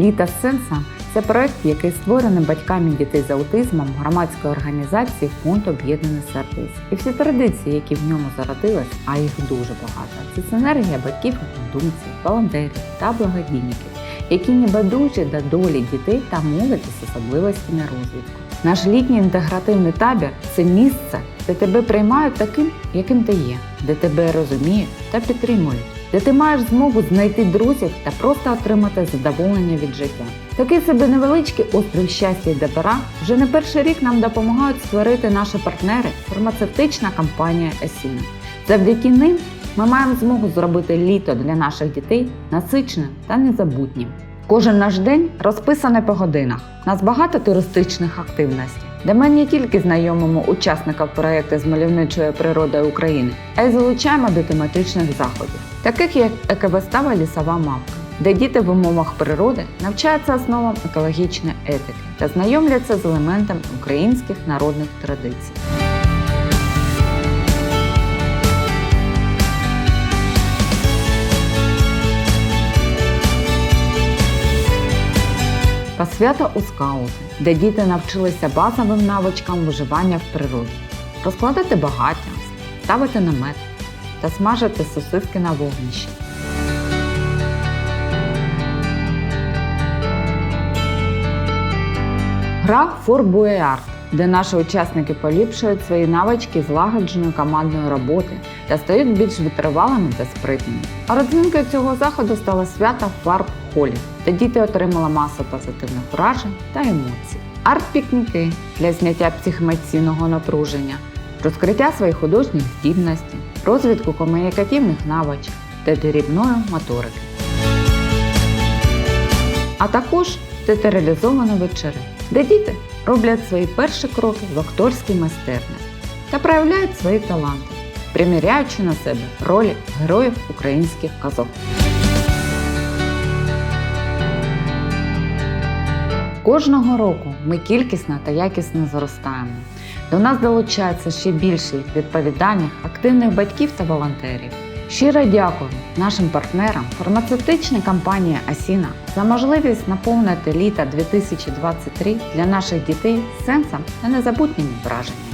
Літа з сенсом це проект, який створений батьками дітей з аутизмом громадської організації Фонд об'єднаних сердець. І всі традиції, які в ньому зародились, а їх дуже багато. Це синергія батьків однодумців, волонтерів та благодійників, які небайдужі до долі дітей та молоді з особливостями розвитку. Наш літній інтегративний табір це місце, де тебе приймають таким, яким ти є, де тебе розуміють та підтримують, де ти маєш змогу знайти друзів та просто отримати задоволення від життя. Такий собі невеличкий острів щастя і добра вже не перший рік нам допомагають створити наші партнери, фармацевтична компанія Есіна. Завдяки ним ми маємо змогу зробити літо для наших дітей насиченим та незабутнім. Кожен наш день розписаний по годинах. Нас багато туристичних активностей, де ми не тільки знайомимо учасників проєкту з мальовничою природою України, а й залучаємо до тематичних заходів, таких як ековистава Лісова мавка, де діти в умовах природи навчаються основам екологічної етики та знайомляться з елементами українських народних традицій. Посвята у скаути, де діти навчилися базовим навичкам виживання в природі, розкладати багаття, ставити намет та смажити сосиски на вогнищі. Гра Фор Буеарт, де наші учасники поліпшують свої навички злагодженої командної роботи та стають більш витривалими та спритними. А родзинкою цього заходу стало свято фарб холі, де діти отримали масу позитивних вражень та емоцій. Арт-пікніки для зняття психоемоційного напруження, розкриття своїх художніх здібностей, розвитку комунікативних навичок та дрібної моторики. А також театралізовані вечори, де діти роблять свої перші кроки в акторській майстерні та проявляють свої таланти, приміряючи на себе ролі героїв українських казок. Кожного року ми кількісно та якісно зростаємо. До нас долучається ще більше відповідальних, активних батьків та волонтерів. Щиро дякую нашим партнерам, фармацевтичній компанії Асіна за можливість наповнити літа 2023 для наших дітей сенсом та незабутніми враженнями.